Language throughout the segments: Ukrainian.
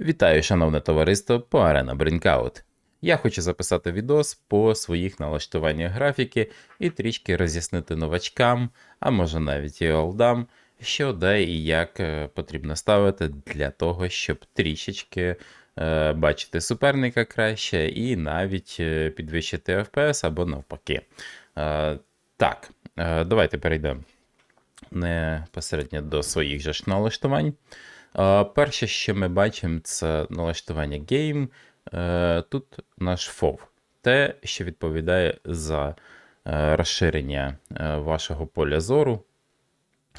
Вітаю, шановне товариство по Arena Brinkout. Я хочу записати відос по своїх налаштуваннях графіки і трішки роз'яснити новачкам, а може навіть і олдам, що де і як е, потрібно ставити для того, щоб трішечки е, бачити суперника краще і навіть е, підвищити FPS або навпаки. Е, так, е, давайте перейдемо непосередньо до своїх же ж налаштувань. Перше, що ми бачимо, це налаштування Game. Е, Тут наш FOV. Те, що відповідає за е, розширення е, вашого поля зору.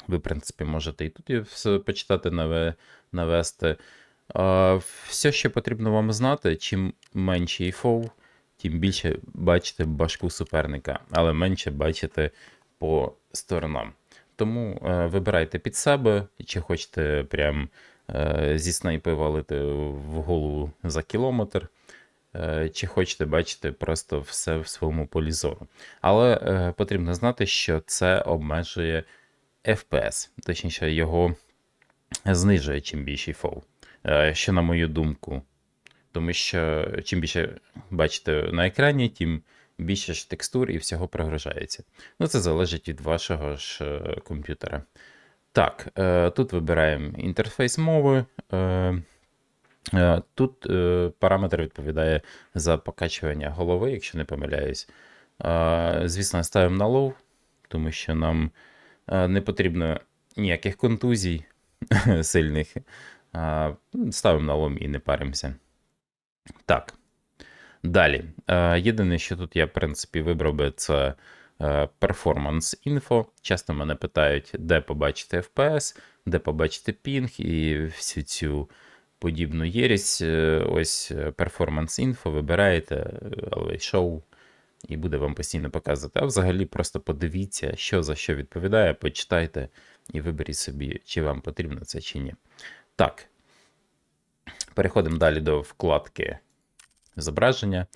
Ви, в принципі, можете і тут все почитати, навести. Все, що потрібно вам знати, чим менший FOV, тим більше бачите башку суперника, але менше бачите по сторонам. Тому е, вибирайте під себе, чи хочете прям е, зі снайпи валити в голову за кілометр, е, чи хочете бачити просто все в своєму полі зору. Але е, потрібно знати, що це обмежує FPS, точніше, його знижує чим більший фол. Е, що, на мою думку, тому що чим більше бачите на екрані, тим більше ж текстур і всього прогружається. Ну, це залежить від вашого ж е, комп'ютера. Так, е, тут вибираємо інтерфейс мови. Е, тут параметр відповідає за покачування голови, якщо не помиляюсь. Звісно, ставимо на low, тому що нам не потрібно ніяких контузій сильних. Ставимо на low і не паримося. Так. Далі. Е, Єдине, що тут я, в принципі, вибрав би, це е, Performance Info. Часто мене питають, де побачити FPS, де побачити пінг і всю цю подібну єрість. Е, Ось е, Performance Info вибираєте, е, Always Show, і буде вам постійно показувати. А взагалі просто подивіться, що за що відповідає, почитайте і виберіть собі, чи вам потрібно це чи ні. Так. Переходимо далі до вкладки зображення.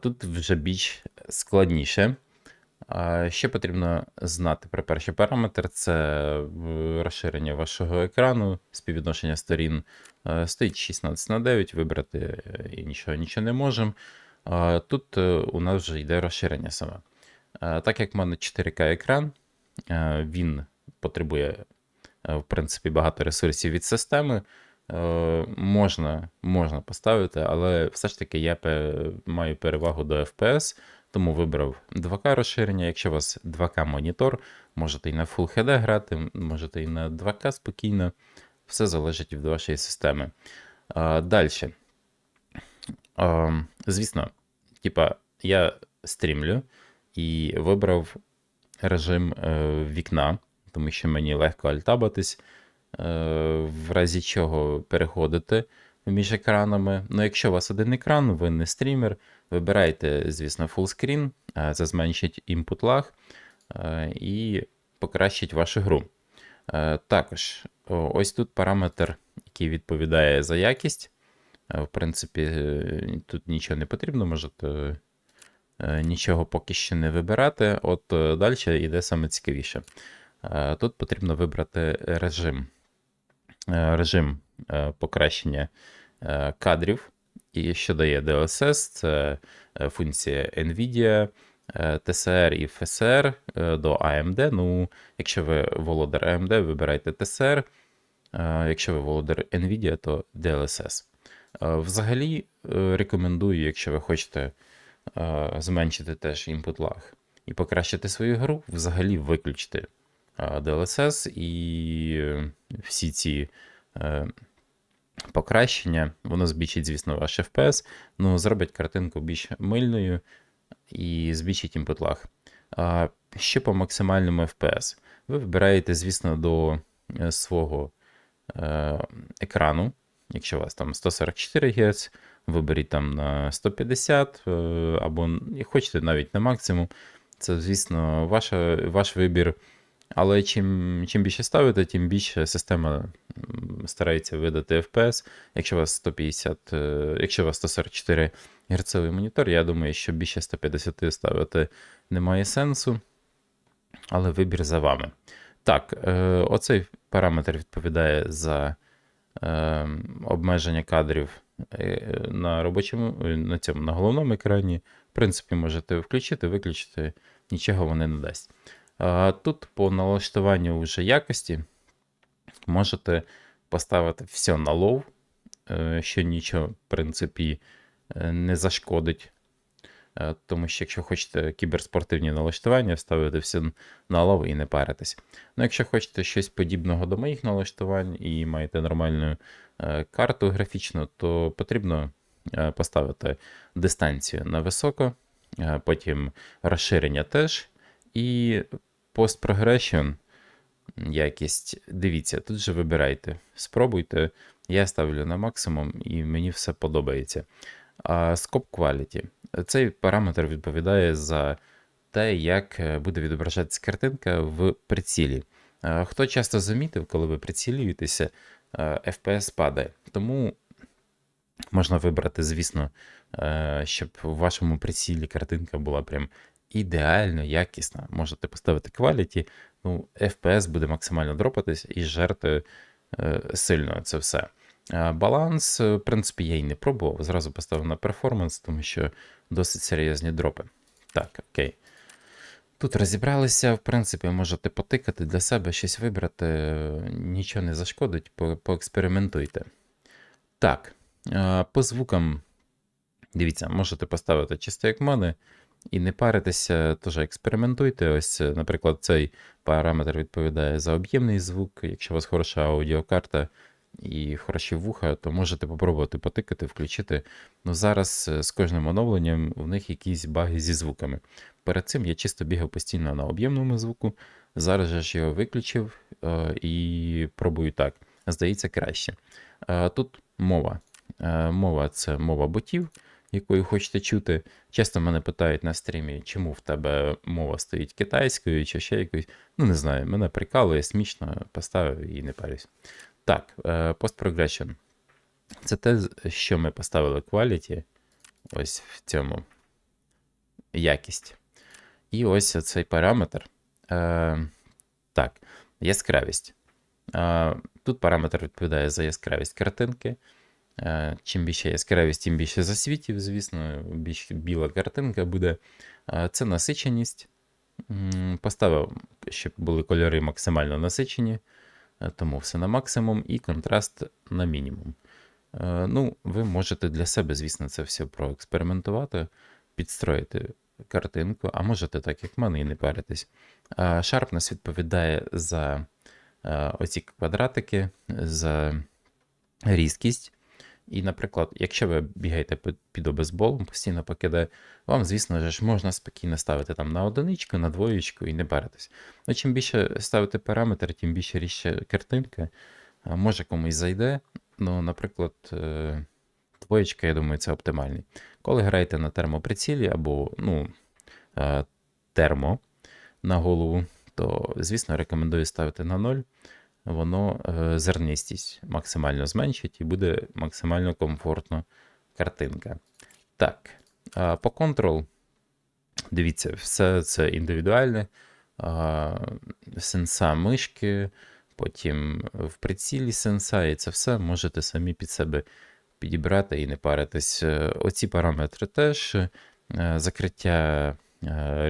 Тут вже більш складніше. Що потрібно знати про перший параметр це е, розширення вашого екрану, співвідношення сторін е, стоїть 16 на 9, вибрати е, іншого нічого не можемо. Тут у нас вже йде розширення саме. Так як в мене 4К екран, е, він потребує в принципі багато ресурсів від системи. Е, можна, можна поставити, але все ж таки я маю перевагу до FPS, тому вибрав 2К розширення. Якщо у вас 2К монітор, можете і на Full HD грати, можете і на 2К спокійно. Все залежить від вашої системи. Далі. Звісно, типа, я стрімлю і вибрав режим е, вікна, тому що мені легко альтабатись е, в разі чого переходити між екранами. Ну, якщо у вас один екран, ви не стрімер, вибирайте, звісно, fullscreen, е, це зменшить input lag е, і покращить вашу гру. Е, Також ось тут параметр, який відповідає за якість. В принципі, тут нічого не потрібно, можете нічого поки що не вибирати. От далі йде саме цікавіше. Тут потрібно вибрати режим режим е, покращення е, кадрів. І що дає DLSS, це е, функція NVIDIA, е, TSR і FSR е, до AMD. Ну, якщо ви володар AMD, вибирайте TSR. Е, Якщо ви володар NVIDIA, то DLSS. Е, Взагалі е, рекомендую, якщо ви хочете е, зменшити теж input lag і покращити свою гру, взагалі виключити е, DLSS і е, всі ці е, покращення, воно збільшить, звісно, ваш FPS, ну зробить картинку більш мильною і збільшить input lag. Що по максимальному FPS? Ви вибираєте, звісно, до е, свого екрану. Якщо у вас там 144 Гц, виберіть там на 150 е, або і хочете навіть на максимум. Це, звісно, ваша, ваш вибір. Але чим, чим більше ставите, тим більше система старається видати FPS. Якщо у вас 150, е, якщо у вас 144 Гц монітор, я думаю, що більше 150 ставити немає сенсу. Але вибір за вами. Так, е, оцей параметр відповідає за е, обмеження кадрів на робочому, на цьому на головному екрані. В принципі, можете включити, виключити, нічого вони не дасть. Тут по налаштуванню вже якості можете поставити все на лоw, е, що нічого, в принципі, е, не зашкодить. Е, Тому що якщо хочете кіберспортивні налаштування, ставити все на лоw і не паритись. Ну, якщо хочете щось подібного до моїх налаштувань і маєте нормальну карту графічну, то потрібно поставити дистанцію на високо, потім розширення теж. І Post Progression якість. Дивіться, тут же вибирайте. Спробуйте. Я ставлю на максимум і мені все подобається. А Scope Quality. Цей параметр відповідає за те, як е, буде відображатися картинка в прицілі. Хто часто замітив, коли ви прицілюєтеся, е, FPS падає. Тому можна вибрати, звісно, е, щоб в вашому прицілі картинка була прям ідеально якісна. Можете поставити quality, ну, FPS буде максимально дропатись і жерти е, сильно це все. Е, Баланс, е, в принципі, я і не пробував. Зразу поставив на перформанс, тому що досить серйозні дропи. Так, окей. Тут розібралися, в принципі, можете потикати для себе, щось вибрати, нічого не зашкодить, по- поекспериментуйте. Так, е, по звукам, дивіться, можете поставити чисто як мене і не паритися, теж експериментуйте. Ось, е, наприклад, цей параметр відповідає за об'ємний звук. Якщо у вас хороша аудіокарта і хороші вуха, то можете попробувати потикати, включити. Ну зараз е, з кожним оновленням в них якісь баги зі звуками. Перед цим я чисто бігав постійно на об'ємному звуку. Зараз же ж його виключив е, і пробую так. Здається, краще. Тут мова. Мова це мова ботів, якою хочете чути. Часто мене питають на стрімі, чому в тебе мова стоїть китайською чи ще якоюсь. Ну, не знаю, мене прикалує, смішно, поставив і не парюсь. Так, е, Post Progression. Це те, що ми поставили quality. Ось в цьому якість. І ось цей параметр. Е, так, яскравість. Е, тут параметр відповідає за яскравість картинки. Е, чим більше яскравість, тим більше засвітів, звісно, більш біла картинка буде. Е, це насиченість. Поставив, щоб були кольори максимально насичені, е, тому все на максимум, і контраст на мінімум. Е, Ну, ви можете для себе, звісно, це все проекспериментувати, підстроїти картинку, а можете так, як в мене, і не паритись. Sharpness відповідає за е, оці квадратики, за різкість. І, наприклад, якщо ви бігаєте під- обезболом, постійно покидає, вам, звісно ж, можна спокійно ставити там на одиничку, на двоєчку і не паритись. Ну, чим більше ставити параметр, тим більше ріще картинка. Може комусь зайде. Ну, наприклад, е, двоєчка, я думаю, це оптимальний. Коли граєте на термоприцілі або ну, е, термо на голову, то, звісно, рекомендую ставити на 0. Воно е, зернистість максимально зменшить і буде максимально комфортно картинка. Так, по Control, дивіться, все це індивідуальне. Сенса мишки, потім в прицілі сенса, і це все можете самі під себе підібрати і не паритись. Е, Оці параметри теж е, закриття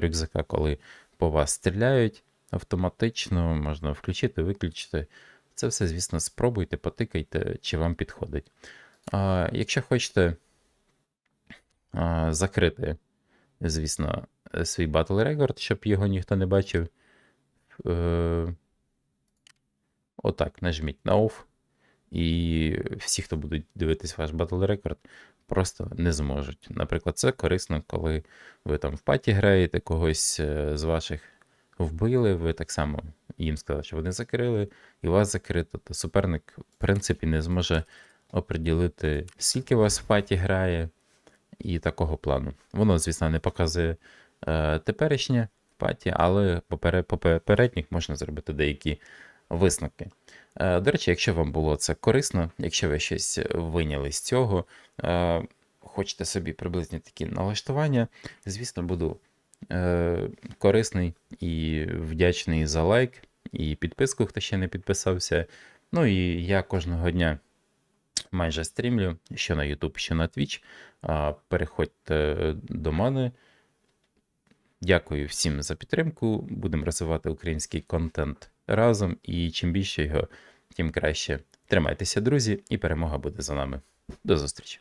рюкзака, коли по вас стріляють, автоматично можна включити, виключити. Це все, звісно, спробуйте, потикайте, чи вам підходить. А, Якщо хочете а, закрити, звісно, свій Battle Record, щоб його ніхто не бачив. Е, Отак, нажміть на Off. І всі, хто будуть дивитись ваш Battle Record, просто не зможуть. Наприклад, це корисно, коли ви там в паті граєте, когось е, з ваших вбили, ви так само їм сказали, що вони закрили, і вас закрито, то суперник, в принципі, не зможе оприділити, скільки вас в паті грає, і такого плану. Воно, звісно, не показує е, теперішнє паті, але по попередніх можна зробити деякі висновки. Е, До речі, якщо вам було це корисно, якщо ви щось виняли з цього, е, хочете собі приблизні такі налаштування, звісно, буду корисний і вдячний за лайк і підписку, хто ще не підписався. Ну і я кожного дня майже стрімлю, що на YouTube, що на Twitch. Переходьте до мене. Дякую всім за підтримку. Будемо розвивати український контент разом, і чим більше його, тим краще. Тримайтеся, друзі, і перемога буде за нами. До зустрічі!